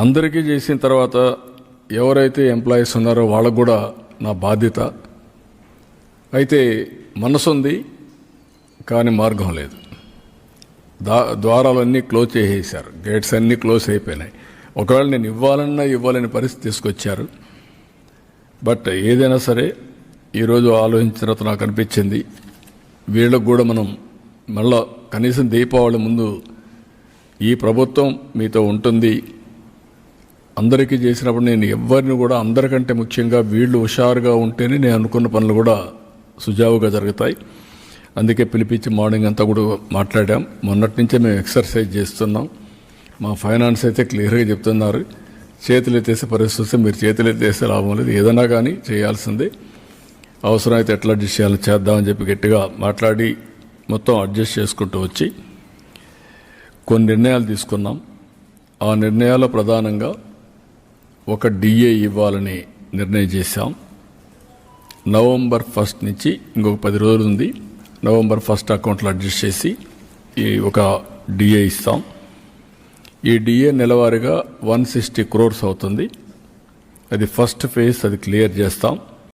అందరికీ చేసిన తర్వాత ఎవరైతే ఎంప్లాయీస్ ఉన్నారో వాళ్ళకు కూడా నా బాధ్యత. అయితే మనసు ఉంది కానీ మార్గం లేదు. దా ద్వారాలన్నీ క్లోజ్ చేసేసారు. గేట్స్ అన్నీ క్లోజ్ అయిపోయినాయి. ఒకవేళ నేను ఇవ్వాలన్నా ఇవ్వాలని పరిస్థితి తీసుకొచ్చారు. బట్ ఏదైనా సరే ఈరోజు ఆలోచించిన తర్వాత నాకు అనిపించింది వీళ్ళకు కూడా మనం మళ్ళా కనీసం దీపావళి ముందు ఈ ప్రభుత్వం మీతో ఉంటుంది అందరికీ చేసినప్పుడు నేను ఎవరిని కూడా అందరికంటే ముఖ్యంగా వీళ్ళు హుషారుగా ఉంటేనే నేను అనుకున్న పనులు కూడా సుజావుగా జరుగుతాయి. అందుకే పిలిపించి మార్నింగ్ అంతా కూడా మాట్లాడాం. మొన్నటి నుంచే మేము ఎక్సర్సైజ్ చేస్తున్నాం. మా ఫైనాన్స్ అయితే క్లియర్గా చెప్తున్నారు. చేతులు ఎత్తేసే పరిస్థితి వస్తే మీరు చేతులు ఎత్తేస్తే లాభం లేదు. ఏదైనా కానీ చేయాల్సిందే. అవసరమైతే ఎట్లా అడ్జస్ట్ చేయాలో చేద్దామని చెప్పి గట్టిగా మాట్లాడి మొత్తం అడ్జస్ట్ చేసుకుంటూ వచ్చి కొన్ని నిర్ణయాలు తీసుకున్నాం. ఆ నిర్ణయాలు ప్రధానంగా ఒక డిఏ ఇవ్వాలని నిర్ణయం చేశాం. నవంబర్ ఫస్ట్ నుంచి ఇంకొక పది రోజులు ఉంది. నవంబర్ ఫస్ట్ అకౌంట్లో అడ్జస్ట్ చేసి ఈ ఒక డిఏ ఇస్తాం. ఈ డిఏ నెలవారీగా వన్ సిక్స్టీ క్రోర్స్ అవుతుంది. అది ఫస్ట్ ఫేజ్ అది క్లియర్ చేస్తాం.